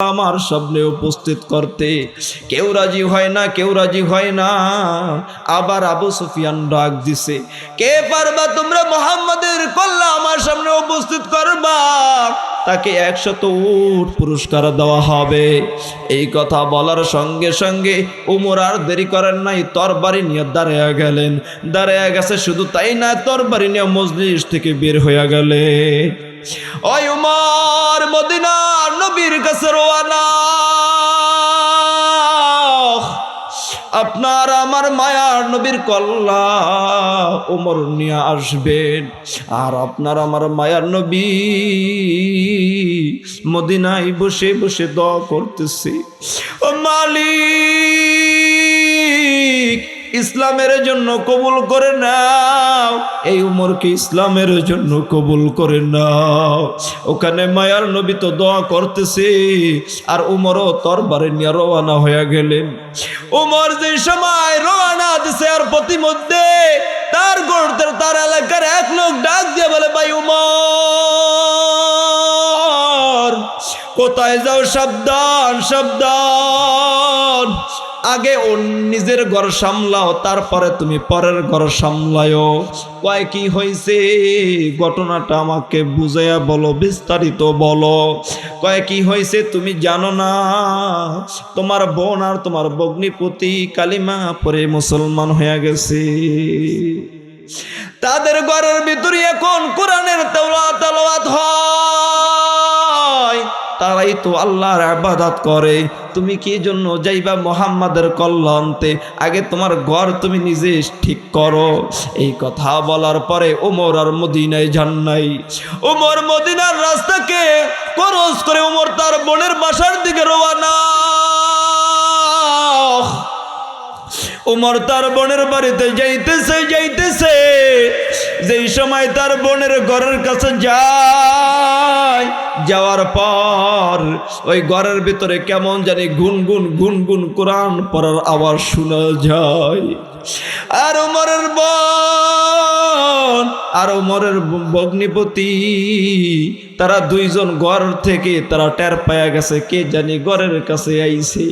আমার সামনে উপস্থিত করতে। কেউ রাজি হয় না, কেউ রাজি হয় না। আবার আবু সুফিয়ান ডাক দিছে, কে পারবা তোমরা মোহাম্মদের কল্লা আমার সামনে উপস্থিত করবা? তাকে একশত উট পুরস্কার দেওয়া হবে। এই কথা বলার সঙ্গে সঙ্গে উমর আর দেরি করেন নাই, তরবারি নিয়ে দাঁড়াইয়া গেলেন। দাঁড়াইয়া গেছে শুধু তাই না, তরবারি নিয়ে মজলিস থেকে বের হইয়া গেলে ওই উমর মদিনার নবীর কাছে আপনার আমার মায়ার নবীর কল্লা ওমর নিয়ে আসবেন। আর আপনার আমার মায়ার নবী মদিনায় বসে বসে দ করতেছি। ও মালিক ইসলামের জন্য কবুল করে নাও। এই উমরকে ইসলামের জন্য কবুল করে নাও। ওখানে মায়ার নবী তো দোয়া করতেছে, আর উমরও তরবারে নিয়ে রওনা হয়ে গেলেন। উমর যে সময় রওনা দিছে আর প্রতিমধ্যে তার গড়তের তার এলাকার এক লোক ডাক দিয়ে বলে, ভাই উমর, কোথায় যাও? সাবধান সাবধান। আগে ও নিজের ঘর সামলাও, তারপরে তুমি পরের ঘর সামলায়ও। কয়, কি হয়েছে ঘটনাটা আমাকে বুঝাইয়া বলো, বিস্তারিত বলো। কয়, কি হয়েছে তুমি জানো না? তোমার বোন আর তোমার বগ্নিপতি কালিমা পরে মুসলমান হয়ে গেছে। তাদের ঘরের ভিতরে এখন কোরআনের তেওলা তেলাওয়াত হয়। তারাই তো আল্লাহর আবাদাত করে। তুমি কি জন্য যাইবা মোহাম্মদের কল্যাণতে? আগে তোমার ঘর তুমি নিজে ঠিক করো। এই কথা বলার পরে ওমর আর মদিনায় যান নাই। ওমর মদিনার রাস্তাকে করস করে ওমর তার বোনের বাসার দিকে রোয়ানা উমর তার বোনের বাড়িতে যাইতেছে যাইতেছে। যেই সময় তার বোনের ঘরের কাছে যায়, যাওয়ার পর ওই ঘরের ভিতরে কেমন জানি গুনগুন গুনগুন কোরআন পড়ার আওয়াজ শোনা যায়। আর উমরের বোন, আর উমরের ভগ্নিপতি, তারা দুইজন ঘর থেকে তারা টের পায়া গেছে, কে জানি ঘরের কাছে আইছে।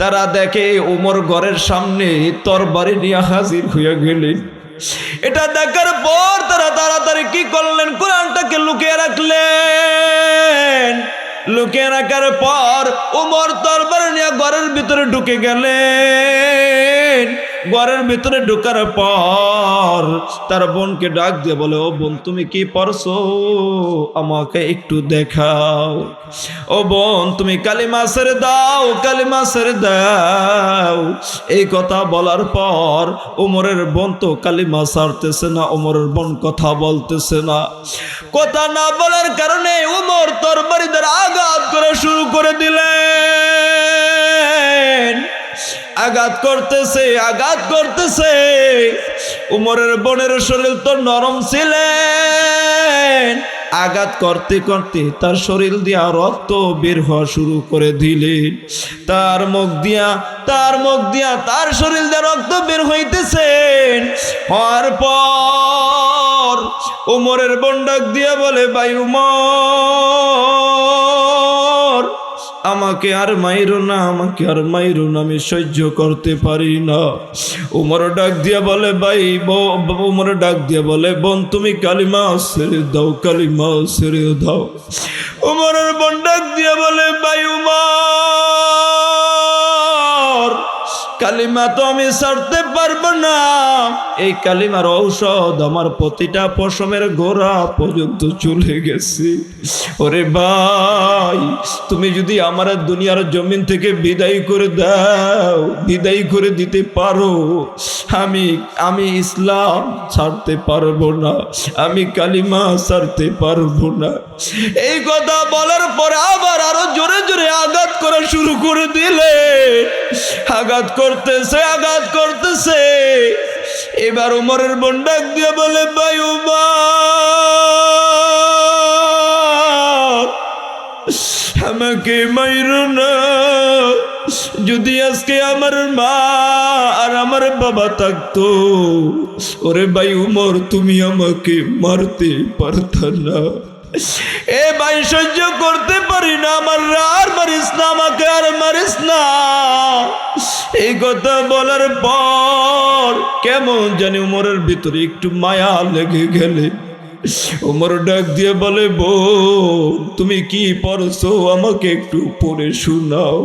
তারা দেখে উমর ঘরের সামনে তরবারি নিয়ে হাজির হইয়া গেলেন। এটা দেখার পর তারা তাড়াতাড়ি কি করলেন? কোরআনটাকে লুকিয়ে রাখলেন। লুকিয়ে রাখার পর উমর তরবার নিয়ে ঘরের ভিতরে ঢুকে গেলেন। ঘরের ভিতরে ঢুকার পর তার বোনকে ডাক দিয়ে বলে, ও বোন, তুমি কি পড়ছো? আমাকে একটু দেখাও। ও বোন, তুমি কালিমা ছেড়ে দাও, কালিমা ছেড়ে দাও। এই কথা বলার পর ওমরের বোন তো কালিমা ছাড়তেছে না ওমরের বোন কথা বলতেছে না। কথা না বলার কারণে উমর তরবারিদের আঘাত করা শুরু করে দিলেন। আঘাত করতেছে আঘাত করতেছে। উমরের বোনের শরীর তো নরম ছিলেন। আঘাত করতে করতে তার শরীর দিয়া রক্ত বের হওয়া শুরু করে দিলেন তার মুখ দিয়া, তার মুখ দিয়া, তার শরীর দিয়া রক্ত বের হইতেছেন। হওয়ার পর উমরের বন্ডাক দিয়া বলে উমর আমাকে আর মাইরো না, আমাকে আর মাইরো না, আমি সহ্য করতে পারি না। উমর ডাক দিয়া বলে, ভাই উমর ডাক দিয়া বলে, বোন, তুমি কালিমা ছেড়ে দাও, কালিমা ছেড়ে দাও। উমরের বোন ডাক কালিমা তো আমি ছাড়তে পারব না। এই কালিমার ঔষধ আমার প্রতিটা পশমের গোড়া পর্যন্ত চলে গেছে। ওরে ভাই, তুমি যদি আমার দুনিয়ার জমিন থেকে বিদায় করে দাও, বিদায় করে দিতে পারো, আমি আমি ইসলাম ছাড়তে পারব না, আমি কালিমা ছাড়তে পারব না। এই কথা বলার পর আবার আরও জোরে জোরে আঘাত করা শুরু করে আঘাত করতেছে আঘাত করতেছে। এবার উমরের বোন ডাক দিয়ে বলে, ভাই উমর, আমাকে মাইরো না। যদি আজকে আমার মা আর আমার বাবা থাকতো, ওরে ভাই উমর, তুমি আমাকে মারতে পারত না। এ ভাই সহ্য করতে পারি না, আমার আর মারিস না, আমাকে আর মারিস না। এই কথা বলার পর কেমন জানি উমরের ভিতরে একটু মায়া লেগে গেলে। উমর ডাক দিয়ে বলে, বোন, তুমি কি পড়ছো? আমাকে একটু পড়ে শোনাও।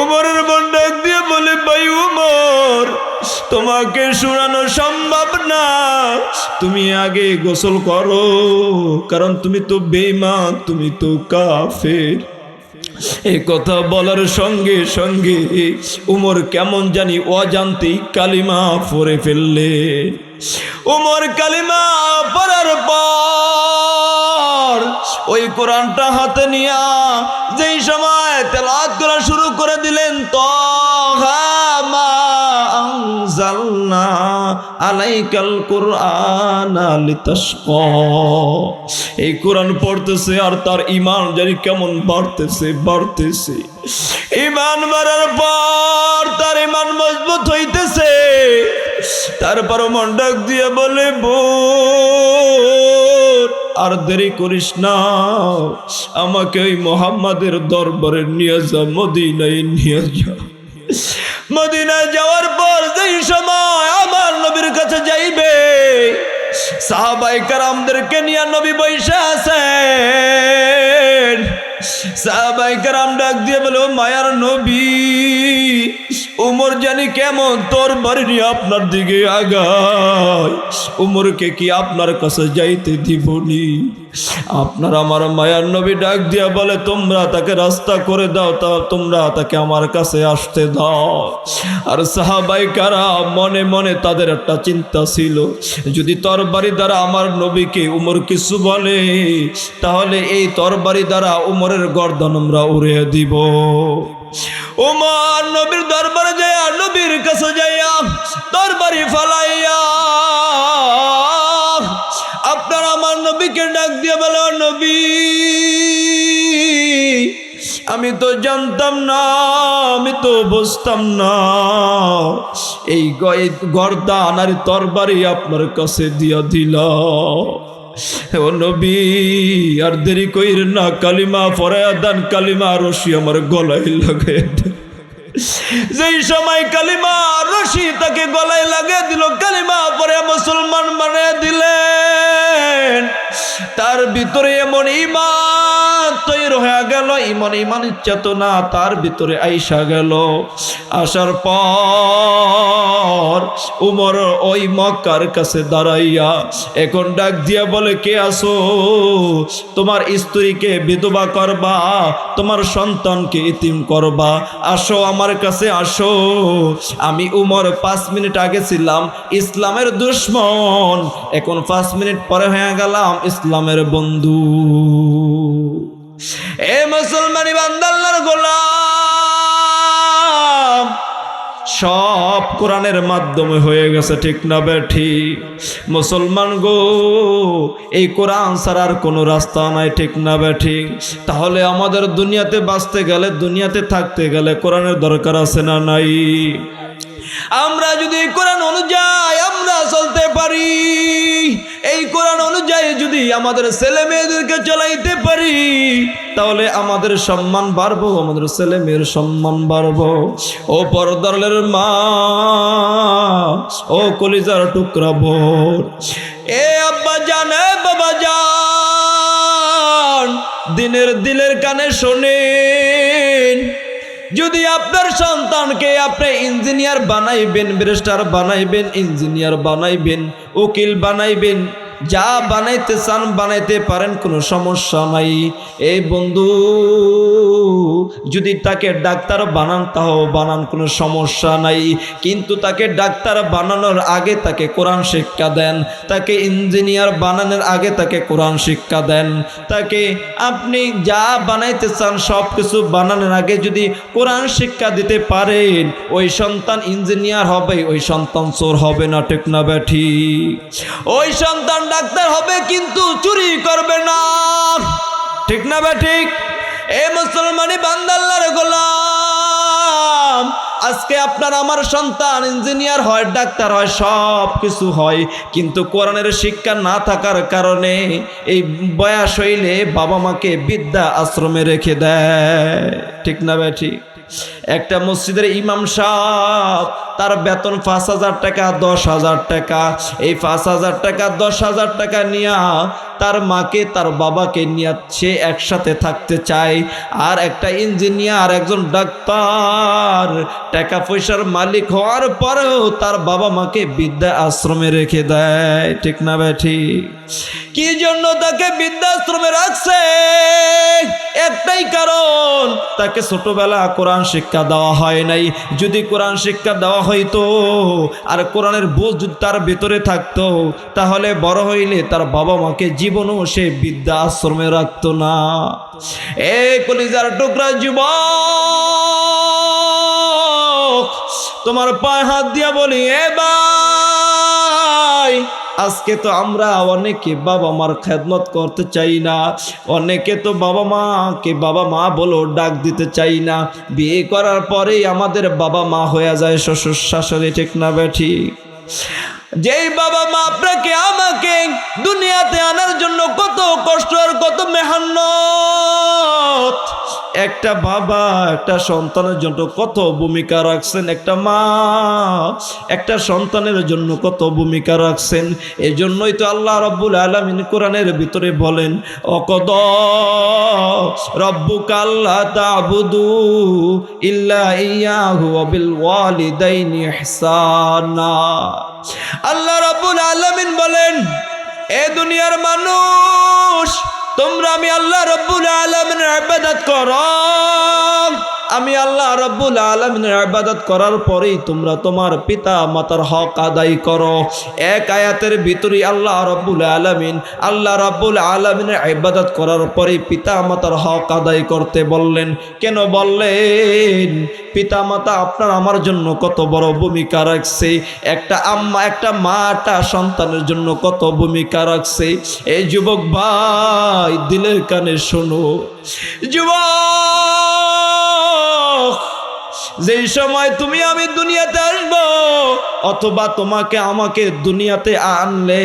উমরের বোন ডাক দিয়ে বলে, ভাই উমর তোমাকে শোনানো সম্ভব না। তুমি আগে গোসল করো, কারণ তুমি তো বেইমান তুমি তো কাফের। এই কথা বলার সঙ্গে সঙ্গে উমর কেমন জানি অজান্তেই কালিমা পরে ফেললে। উমর কালিমা পড়ার পর ওই কোরআনটা হাতে নিয়া যেই সময় তেলাওয়াত করা শুরু করে দিলেন তো এই কোরআন পড়তেছে আর তার ইমান কেমন বাড়তেছে বাড়তেছে। ইমান তার ইমান মজবুত হইতেছে। তারপর মন ডাক দিয়ে বলে আর দেরি করিস না। আমাকে ওই মোহাম্মদের দরবারে নিয়ে যা, মদিনায় নিয়ে যা। মদিনায় যাওয়ার পর যেই সময় আমার নবীর কাছে যাইবে, সাহাবাই কারামদেরকে নিয়ে নবী বৈশা আছেন। সাহাবাই কারাম ডাক দিয়ে বলো মায়ার নবী, উমর জানি কেমন? তোর বাড়ি আপনার দিকে আগায়। উমরকে কি আপনার কাছে যাইতে দিবনি? আপনার আমার মায়ার নবী ডাক দিয়া বলে, তোমরা তাকে রাস্তা করে দাও, তা তোমরা তাকে আমার কাছে আসতে দাও। আর সাহাবাই কারা মনে মনে তাদের একটা চিন্তা ছিল, যদি তরবারি দ্বারা আমার নবীকে উমর কিছু বলে, তাহলে এই তরবারি দ্বারা উমরের গর্দন আমরা উড়িয়ে দিব। উমর নবীর দরবারে যাইয়া নবীর কাছে যাইয়া তরবারি ফালাইয়া, আপনার আমার নবীকে ডাক দিয়ে বলো নবী, আমি তো জানতাম না, আমি তো বুঝতাম না। এই গর্দান আর তরবারি আপনার কাছে দিয়া দিল। ও নবী আর দেরি কইর না কালিমা ফরায়া দান কালিমা রশি আমার গলায় দেন যেই সময় কালিমা রশি তাকে গলায় লাগিয়ে দিল, কালিমা পরে মুসলমান বানিয়ে দিলেন। তার ভিতরে এমন ইমান তৈরি হয়ে গেল ইমন ইমানের চেতনা তার ভিতরে আইসা গেল। আসার পর উমর ওই মক্কার কাছে দাঁড়াইয়া এখন ডাক দিয়া বলে, কে আসো তোমার স্ত্রীকে বিধবা করবা, তোমার সন্তানকে ইতিম করবা। আসো আমার কাছে আসো। আমি উমর পাঁচ মিনিট আগে ছিলাম ইসলামের দুশ্মন। এখন পাঁচ মিনিট পরে হয়ে গেলাম ইসলামের বন্ধু। কোরআনের মাধ্যমে হয়ে গেছে, ঠিক না বেঠি মুসলমান গো, এই কোরআন ছাড়ার কোনো রাস্তা নাই, ঠিক না বেঠি তাহলে আমাদের দুনিয়াতে বাঁচতে গেলে, দুনিয়াতে থাকতে গেলে কোরআনের দরকার আছে না নাই? আমরা যদি কোরআন অনুযায়ী আমরা চলতে পারি এই কোরআন অনুযায়ী যদি আমাদের ছেলে মেয়েদেরকে চলাইতে পারি, তাহলে আমাদের সম্মান বাড়বো, আমাদের ছেলে মেয়ের সম্মান বাড়বো। ও পরদলের মা, ও কলিজার টুকরা বোন। এ আব্বা জানে বাবা জান, দিনের দিলের কানে শোনেন যদি আপনার সন্তানকে আপনি ইঞ্জিনিয়ার বানাইবেন ব্যারিস্টার বানাইবেন ইঞ্জিনিয়ার বানাইবেন উকিল বানাইবেন যা বানাইতে চান বানাইতে পারেন, কোনো সমস্যা নাই। এই বন্ধু, যদি তাকে ডাক্তার বানান তাও বানান, কোনো সমস্যা নাই। কিন্তু তাকে ডাক্তার বানানোর আগে তাকে কোরআন শিক্ষা দেন, তাকে ইঞ্জিনিয়ার বানানোর আগে তাকে কোরআন শিক্ষা দেন। তাকে আপনি যা বানাইতে চান সব কিছু বানানোর আগে যদি কোরআন শিক্ষা দিতে পারেন, ওই সন্তান ইঞ্জিনিয়ার হবে, ওই সন্তান চোর হবে না, ঠিক ব্যাঠি ওই সন্তান ডাক্তার হবে কিন্তু চুরি করবে না। ঠিক না ব্যাঠিক এ মুসলমানি বান্দাল্লার গোলাম, আজকে আপনার আমার সন্তান ইঞ্জিনিয়ার হয়, ডাক্তার হয়, সব কিছু হয়, কিন্তু কোরআনের শিক্ষা না থাকার কারণে এই বয়স হইলে বাবা মাকে বিদ্যা আশ্রমে রেখে দেয়। ঠিক না ভাই ঠিক? একটা মসজিদের ইমাম সাহেব, তার বেতন পাঁচ হাজার টাকা, দশ হাজার টাকা। এই পাঁচ হাজার টাকা, দশ হাজার টাকা নিয়া তার মাকে, তার বাবাকে নিয়ে সে একসাথে থাকতে চায়। আর একটা ইঞ্জিনিয়ার একজন ডাক্তার টাকা পয়সার মালিক হওয়ার পরেও তার বাবা মাকে বিদ্যা আশ্রমে রেখে দেয়। ঠিক না ব্যাঠি কি জন্য তাকে বৃদ্ধাশ্রমে রাখছে? তাকে ছোটবেলা কোরআন শিক্ষা দেওয়া হয় নাই। যদি কোরআন শিক্ষা দেওয়া হইতো আর কোরআনের বোঝ তার ভিতরে থাকতো, তাহলে বড় হইলে তার বাবা মাকে জীবনও সে বিদ্যা আশ্রমে রাখতো না। এ কলিজার টুকরা যুবক, তোমার পায়ে হাত দিয়া বলি, এ ভাই আজকে তো আমরা অনেকে বাবা মার খেদমত করতে চাই না। অনেকে তো বাবা মাকে বাবা মা বলো ডাক দিতে চাই না। বিয়ে করার পরেই আমাদের বাবা মা হয়ে যায় শ্বশুর শাশুড়ি, ঠিক না বেঠি? যেই বাবা মা আপনাকে আমাকে দুনিয়াতে আনার জন্য কত কষ্ট আর কত মেহান্নত একটা বাবা, একটা সন্তানের জন্য কত ভূমিকা রাখছেন? একটা মা, একটা সন্তানের জন্য কত ভূমিকা রাখছেন? এই জন্যই তো আল্লাহ রব্বুল আলমিন কোরআনের ভিতরে বলেন, অকদ রব্বুক আল্লাহ তাবুদু ইল্লা ইয়াহু বিল ওয়ালিদাইনি ইহসানা। আল্লাহ রাব্বুল আলামিন বলেন, এ দুনিয়ার মানুষ তোমরা আমি আল্লাহ রব্বুল আলমের ইবাদত করো। আমি আল্লাহ রব্বুল আলমিনের ইবাদত করার পরেই তোমরা তোমার পিতা মাতার হক আদায় করো। এক আয়াতের ভিতরে আল্লাহ রব্বুল আলমিন আল্লাহ রব্বুল আলমিনের ইবাদত করার পরেই পিতা মাতার হক আদায় করতে বললেন। কেন বললেন? পিতা মাতা আপনার আমার জন্য কত বড় ভূমিকা রাখছে। একটা আম্মা, একটা মাটা সন্তানের জন্য কত ভূমিকা রাখছে। এই যুবক ভাই, দিলের কানে শোনো। যুবক যেই সময় তুমি আমি দুনিয়াতে আসব অথবা তোমাকে আমাকে দুনিয়াতে আনলে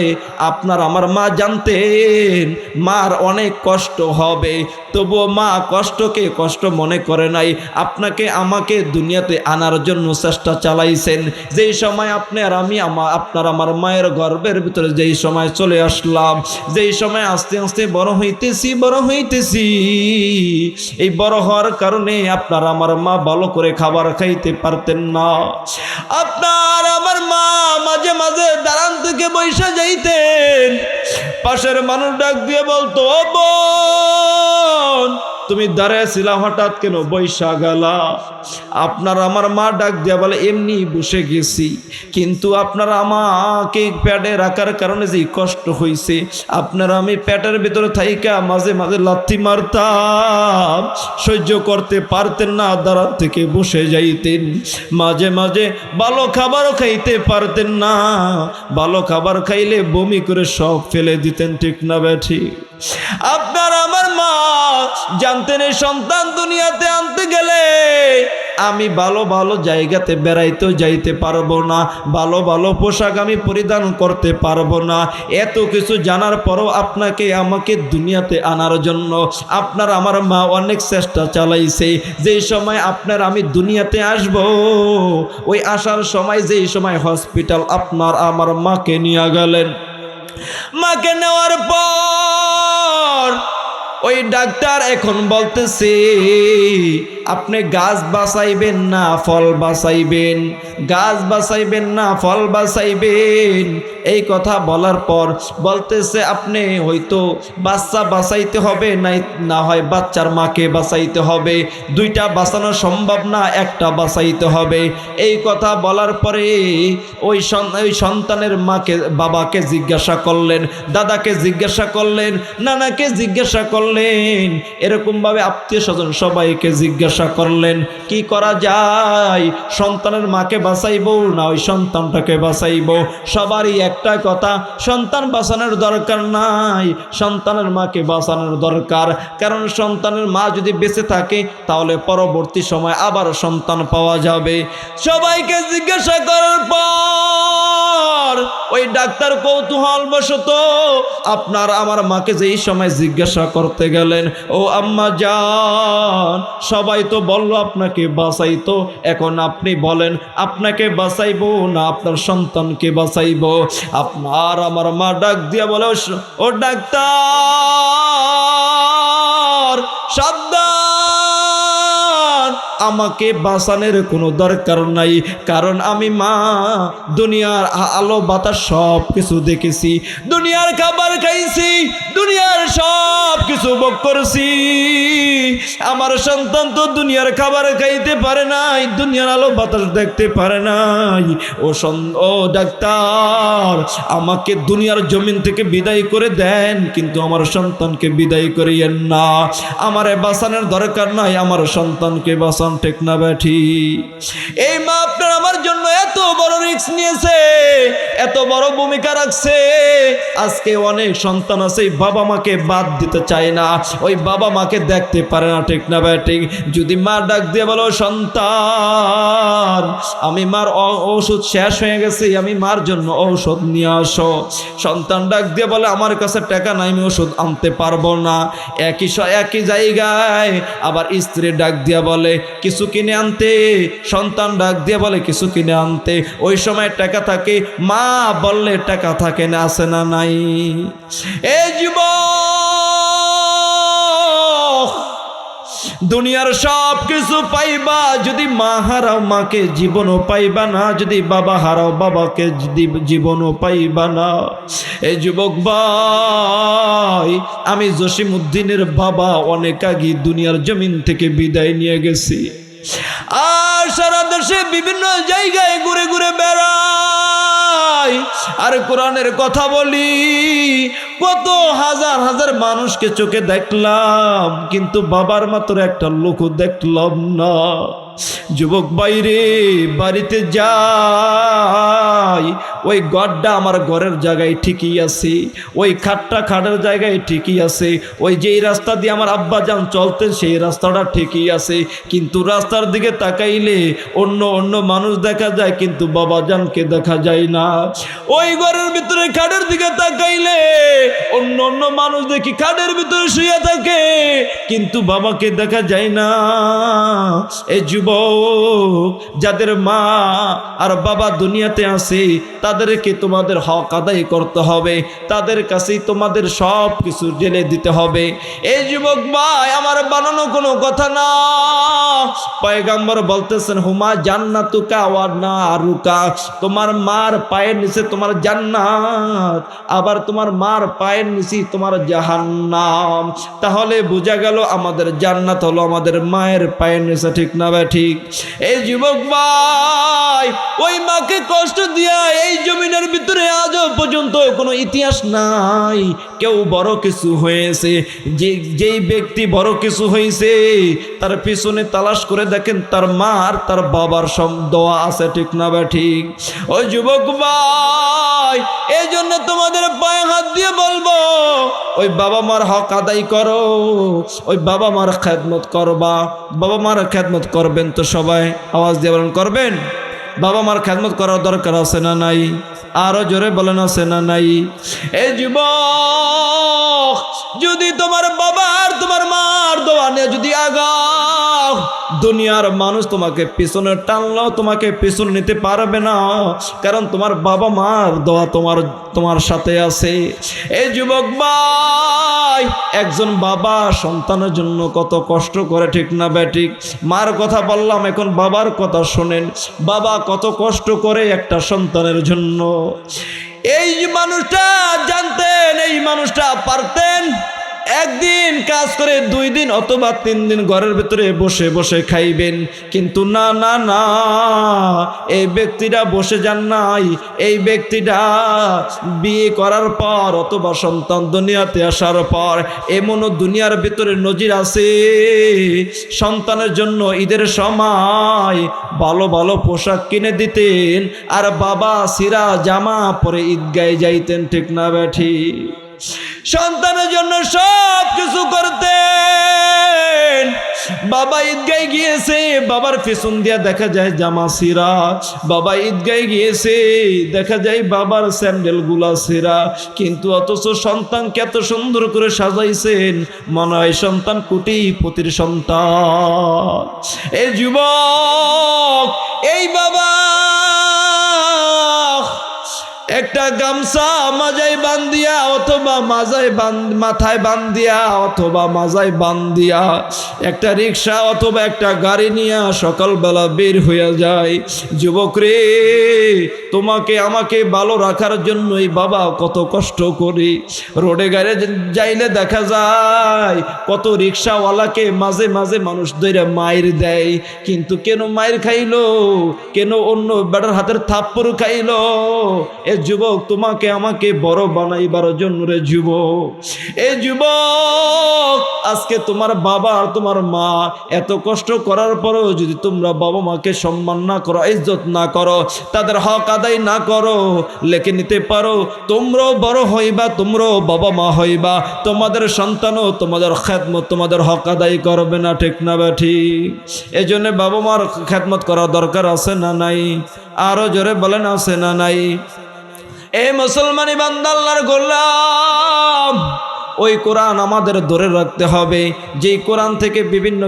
আপনার আমার মা জানতেন, মার অনেক কষ্ট হবে। তবুও মা কষ্টকে কষ্ট মনে করে নাই। আপনাকে আমাকে দুনিয়াতে আনার জন্য চেষ্টা চালাইছেন। যেই সময় আপনি আর আমি আমার আপনার আমার মায়ের গর্বের ভিতরে যেই সময় চলে আসলাম, যেই সময় আস্তে আস্তে বড় হইতেছি বড় হইতেছি, এই বড় হওয়ার কারণে আপনার আমার মা ভালো করে খাবার খাইতে পারতেন না। আপনার আমার মা মাঝে মাঝে দাঁড়ান থেকে বৈশা যাইতেন। পাশের মানুষ ডাক দিয়ে বলতো, "ও বোন তুমি দাঁড়াইছিলা হঠাৎ কেন? বৈশা গেলা। আপনার আমার মা ডাক দিয়া বলে, এমনি বসে গেছি। কিন্তু আপনার আমাকে প্যাডে রাখার কারণে যে কষ্ট হয়েছে আপনার আমি প্যাটের ভিতরে থাইকা মাঝে মাঝে লাথি মারতাম। সহ্য করতে পারতেন না দাঁড়া থেকে বসে যাইতেন। মাঝে মাঝে ভালো খাবারও খাইতে পারতেন না। ভালো খাবার খাইলে বমি করে সব ফেলে দিতেন, ঠিক না ব্যাঠি আপনার আমার মা জানতেন এই সন্তান দুনিয়াতে আনতে গেলে আমি ভালো ভালো জায়গাতে বেড়াইতেও যাইতে পারব না, ভালো ভালো পোশাক আমি পরিধান করতে পারব না। এত কিছু জানার পরও আপনাকে আমাকে দুনিয়াতে আনার জন্য আপনার আমার মা অনেক চেষ্টা চালাইছে। যেই সময় আপনার আমি দুনিয়াতে আসব, ওই আসার সময় যেই সময় হসপিটাল আপনার আমার মাকে নিয়ে গেলেন। মাকে নেওয়ার পর ওই ডাক্তার এখন বলতেছে, আপনি গাছ বাঁচাইবেন না, ফল বাঁচাইবেন গাছ বাঁচাইবেন না, ফল বাঁচাইবেন এই কথা বলার পর বলতেছে, আপনি হয়তো বাচ্চা বাঁচাইতে হবে, নাই, না হয় বাচ্চার মাকে বাঁচাইতে হবে। দুইটা বাঁচানো সম্ভব না, একটা বাঁচাইতে হবে। এই কথা বলার পরে ওই ওই সন্তানের মাকে, বাবাকে জিজ্ঞাসা করলেন, দাদাকে জিজ্ঞাসা করলেন, নানাকে জিজ্ঞাসা করলেন করলেন। এরকম ভাবে আত্মীয় স্বজন সবাইকে জিজ্ঞাসা করলেন, কি করা যায়? সন্তানের মাকে বাঁচাইবো না ওই সন্তানটাকে বাঁচাইবো? সবারই একটা কথা, সন্তান বাঁচানোর দরকার নাই, সন্তানের মাকে বাঁচানোর দরকার। কারণ সন্তানের মা যদি বেঁচে থাকে, তাহলে পরবর্তী সময় আবার সন্তান পাওয়া যাবে। সবাইকে জিজ্ঞাসা করার পর ওই ডাক্তার কৌতূহল বশত আপনার আমার মাকে যেই সময় জিজ্ঞাসা করতে গেলেন, ও আম্মা যান সবাই তো বলল আপনাকে বাঁচাইতো, এখন আপনি বলেন, আপনাকে বাঁচাইবো না আপনার সন্তানকে বাঁচাইবো? আপনার আমার মা ডাক দিয়া বলে, "ও ও ডাক্তার, সাবধান। আমাকে বাঁচানোর কোনো দরকার নাই। কারণ আমি মা, দুনিয়ার আলো, বাতাস সব কিছু দেখেছি। দুনিয়ার খাবার খাইছি, দুনিয়ার সব কিছু ভোগ করছি। আমার সন্তান তো দুনিয়ার খাবার খাইতে পারে নাই, দুনিয়ার আলো, বাতাস দেখতে পারে নাই। ও ও ডাক্তার, আমাকে দুনিয়ার জমিন থেকে বিদায় করে দেন, কিন্তু আমার সন্তানকে বিদায় করিয়েন না। আমারে বাঁচানোর দরকার নাই, আমার সন্তানকে বাঁচান ঠিক না ব্যাঠি এই মা আপনার আমার জন্য এত বড় রিস্ক নিয়েছে, এত বড় ভূমিকা রাখছে। আজকে অনেক সন্তান আছে বাবা মাকে বাদ দিতে চায় না। ওই বাবা মাকে দেখতে পারে না, ঠিক না ব্যাটি যদি মা ডাক দিয়ে বলো, সন্তান, আমি মার ঔষধ শেষ হয়ে গেছে, আমি মার জন্য ঔষধ নিয়ে আসো। সন্তান ডাক দিয়ে বলে, আমার কাছে টাকা নাই, আমি ওষুধ আনতে পারব না। একই একই জায়গায় আবার স্ত্রী ডাক দিয়া বলে কিছু কিনে আনতে, সন্তান ডাক দিয়ে বলে, কিছু কিনে আনতে। ওই সময় টাকা থাকে, মা বললে, টাকা থাকে না আসে না নাই। এ যুবক! দুনিয়ার সব কিছু পাইবা, যদি মা হারাও, মাকে জীবনও পাইবা না, যদি বাবা হারাও, বাবাকে জীবনও পাইবা না। এই যুবক ভাই, আমি জসিম উদ্দিনের বাবা অনেক আগে দুনিয়ার জমিন থেকে বিদায় নিয়ে গেছি। আর সারা দেশে বিভিন্ন জায়গায় ঘুরে ঘুরে বেড়াই আর কোরআনের কথা বলি। কত হাজার হাজার মানুষকে চোখে দেখলাম, কিন্তু বাবার মাত্র একটা লোক দেখলাম না। যুবক বাইরে বাড়িতে যাই ওই গড্ডা আমার ঘরের জায়গায় ঠিকই আছে, ওই খাটটা খাটের জায়গায় ঠিকই আছে, ওই যেই রাস্তা দিয়ে আমার আব্বা যান চলতেন সেই রাস্তাটা ঠিকই আছে। কিন্তু রাস্তার দিকে তাকাইলে অন্য অন্য মানুষ দেখা যায়, কিন্তু বাবা জানকে দেখা যায় না। ওই ঘরের ভিতরে খাটের দিকে তাকাইলে অন্য অন্য মানুষ দেখি খাটের ভিতরে শুয়ে থাকে, কিন্তু বাবাকে দেখা যায় না। এই যুবক, যাদের মা আর বাবা দুনিয়াতে আছে তাদেরকে তোমাদের হক আদায় করতে হবে। তাদের কাছেই তোমাদের সব কিছু জেলে দিতে হবে। এই যুবক ভাই, আমার বানানো কোনো কথা না। পয়গাম্বর বলতেছেন, হুমা জান্নাতুকা ওয়া নারুকা। তোমার মার পায়ের নিচে তোমার জান্নাত, আবার তোমার মার পায়ের নিচে তোমার জাহান্নাম। তাহলে বোঝা গেল আমাদের জান্নাত হলো আমাদের মায়ের পায়ের নিচে, ঠিক না ভাই? ঠিক। এই যুবক ভাই, ওই মাকে কষ্ট দিয়া এই জমিনের ভিতরে আজও পর্যন্ত কোনো ইতিহাস নাই। কেউ বড় কিছু হয়েছে। যে, যেই ব্যক্তি বড় কিছু হয়েছে, তার পিছনে তালাশ করে দেখেন তার মা আর তার বাবার সব দোয়া আছে, ঠিক না বা ঠিক? ওই যুবক ভাই এই জন্য তোমাদের পায়ে হাত দিয়ে বলব, ওই বাবা মার হক আদায় করো, ওই বাবা মার খেদমত করবা। বাবা মার খেদমত করবেন তো সবাই। আওয়াজ দিয়ে বলেন, করবেন? বাবা মার খেদমত করার দরকার আছে না নাই? আরও জোরে বলেন আছে না নাই? এই যুব যদি তোমার বাবার তোমার মার দোয়া নিয়ে যদি আগাও দুনিয়ার মানুষ তোমাকে পিছনে টানলেও তোমাকে পিছনে নিতে পারবে না। কারণ তোমার বাবা মার দোয়া তোমার তোমার সাথে আছে। এই যুবক ভাই, একজন বাবা সন্তানের জন্য কত কষ্ট করে, ঠিক না ব্যাটিক মার কথা বললাম, এখন বাবার কথা শোনেন। বাবা কত কষ্ট করে একটা সন্তানের জন্য। এই মানুষটা জানতেন, এই মানুষটা পারতেন। একদিন কাজ করে, দুই দিন অথবা তিন দিন ঘরের ভেতরে বসে বসে খাইবেন। কিন্তু না না না, এই ব্যক্তিটা বসে যান নাই। এই ব্যক্তিটা বিয়ে করার পর অথবা সন্তান দুনিয়াতে আসার পর এমনও দুনিয়ার ভিতরে নজির আছে। সন্তানের জন্য ঈদের সময় ভালো ভালো পোশাক কিনে দিতেন। আর বাবা, সিরা, জামা পরে ঈদগায় যাইতেন, ঠিক না ব্যাঠি সন্তানের জন্য সব কিছু করতেন। বাবা ঈদগায় গিয়েছে, বাবার পেছন দিয়া দেখা যায় জামা সিরা। বাবা ঈদগায় গিয়েছে, দেখা যায় বাবার স্যান্ডেলগুলা সিরা। কিন্তু অথচ সন্তানকে এত সুন্দর করে সাজাইছেন, মনে হয় সন্তান কোটিপতির সন্তান। এই যুবক, এই বাবা একটা গামছা মাজায় বান্দিয়া অথবা বান- মাথায় বান্দিয়া অথবা মাজায় বান্দিয়া একটা রিক্সা অথবা একটা গাড়ি নিয়ে সকালবেলা বের হয়ে যায়। যুবক রে তোমাকে, আমাকে ভালো রাখার জন্যই বাবা কত কষ্ট করি। রোডে গাড়ি যাইলে দেখা যায়, কত রিক্সাওয়ালাকে মাঝে মাঝে মানুষ ধরে মায়ের দেয়। কিন্তু কেন মায়ের খাইলো? কেন অন্য বেটার হাতের থাপ্পড় খাইলো? এ যুবক, তোমাকে আমাকে বড় বানাইবার জন্য রে যুবক। এ যুবক, আজকে তোমার বাবা আর তোমার মা এত কষ্ট করার পরেও যদি তোমরা বাবা মাকে সম্মান না করো, ইজ্জত না করো, তাদের হক আদায় না করো, লেখে নিতে পারো, তোমরাও বড় হইবা, তোমরাও বাবা মা হইবা। তোমাদের সন্তানও তোমাদের খ্যাতমত তোমাদের হক আদায় করবে না, ঠিক না বা ঠিক? এই জন্য বাবা মার খ্যাতমত করা দরকার আছে না নাই? আরও জোরে বলেন, আছে না নাই? এ মুসলমানি বান্দাল্লার গোলাম, ওই কোরআন আমাদের ধরে রাখতে হবে। যেই কোরআন থেকে বিভিন্ন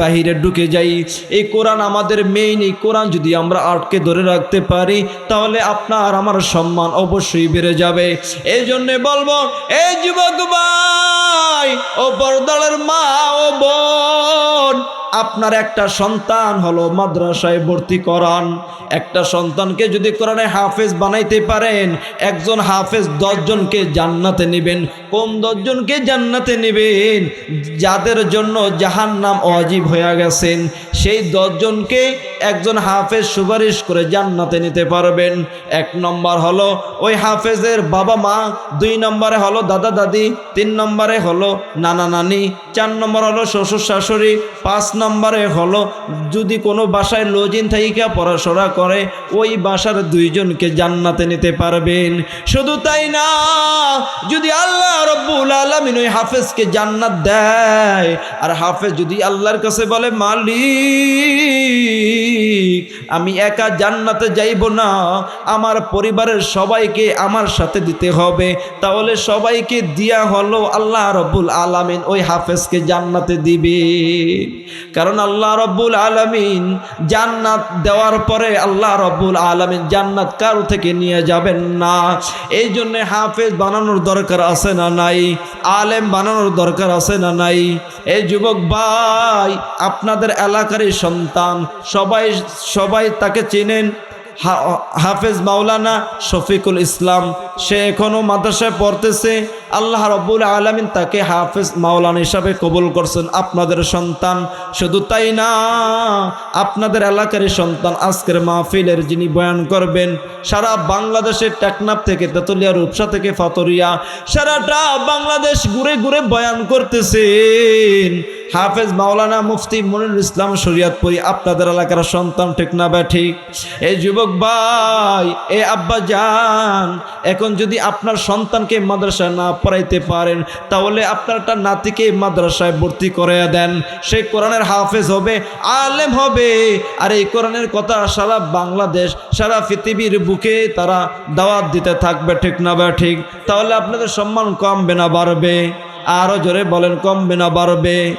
বাহিরে ঢুকে যাই, এই কোরআন আমাদের মেইন এই কোরআন যদি আমরা আটকে ধরে রাখতে পারি, তাহলে আপনার আমার সম্মান অবশ্যই বেড়ে যাবে। এই জন্যে বলব এই যুবক ভাই, ও বরদালের মা, ও বোন আপনার একটা সন্তান হলো মাদ্রাসায় ভর্তি করান। একটা সন্তানকে যদি কোরআনে হাফেজ বানাইতে পারেন, একজন হাফেজ দশজনকে জান্নাতে নেবেন কোন দশজনকে জান্নাতে নেবেন। যাদের জন্য জাহান নাম অজীব হয়ে গেছেন, সেই দশজনকে একজন হাফেজ সুপারিশ করে জান্নাতে নিতে পারবেন। এক নম্বর হলো ওই হাফেজের বাবা মা, দুই নম্বরে হলো দাদা দাদি, তিন নম্বরে হলো নানা নানি, চার নম্বর হলো শ্বশুর শাশুড়ি, পাঁচ নম্বরে হলো যদি কোনো বাসায় লজিন থাইকা পড়াশোনা করে, ওই বাসার দুইজনকে জান্নাতে নিতে পারবেন। শুধু তাই না, যদি আল্লাহ রব্বুল আলমিন ওই হাফেজকে জান্নাত দেয়, আর হাফেজ যদি আল্লাহর কাছে বলে, মালিক আমি একা জান্নাতে যাইব না। আমার পরিবারের সবাইকে আমার সাথে দিতে হবে। তাহলে সবাইকে দিয়া হলো আল্লাহ রব্বুল আলামিন, ওই হাফেজকে জান্নাতে দিবে। কারণ আল্লাহ রব্বুল আলামিন জান্নাত দেওয়ার পরে আল্লাহ রব্বুল আলামিন জান্নাত কারও থেকে নিয়ে যাবেন না? এই জন্যে হাফেজ বানানোর দরকার আছে না নাই? আলেম বানানোর দরকার আছে না নাই? এই যুবক ভাই, আপনাদের এলাকারই সন্তান, সবাই সবাই সবাই তাকে চেনেন হাফেজ মাওলানা শফিকুল ইসলাম। সে এখনও মাদ্রাসায় পড়তেছে। আল্লাহ রব্বুল আলমিন তাকে হাফেজ মাওলানা হিসাবে কবুল করছেন। আপনাদের সন্তান শুধু তাই না, আপনাদের এলাকারই সন্তান আজকের মাহফিলের যিনি বয়ান করবেন, সারা বাংলাদেশের টেকনাপ থেকে তেতুলিয়া, রূপসা থেকে ফাতরিয়া, সারাটা বাংলাদেশ ঘুরে ঘুরে বয়ান করতেছেন। হাফেজ মাওলানা মুফতি মনিরুল ইসলাম শরিয়াতপুরি, আপনাদের এলাকার সন্তান ঠিক না বা ঠিক? এই যুবক ভাই, এ আব্বা যান এখন যদি আপনার সন্তানকে মাদ্রাসায় না পড়াইতে পারেন, তাহলে আপনার একটা নাতিকে মাদ্রাসায় ভর্তি করে দেন। সে কোরআনের হাফেজ হবে, আলেম হবে। আর এই কোরআনের কথা সারা বাংলাদেশ, সারা পৃথিবীর বুকে তারা দাওয়াত দিতে থাকবে ঠিক না বা ঠিক? তাহলে আপনাদের সম্মান কমবে না, বাড়বে। আরও জোরে বলেন কমবে না বাড়বে।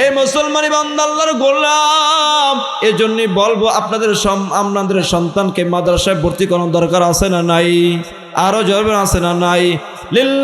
এই মুসলমানি বান্দাল্লার গোলাম, এজন্যই বলব আপনাদের আপনাদের সন্তানকে মাদ্রাসায় ভর্তি করানোর দরকার আছে না নাই? আরও জোরে আছে না নাই? লিল্লা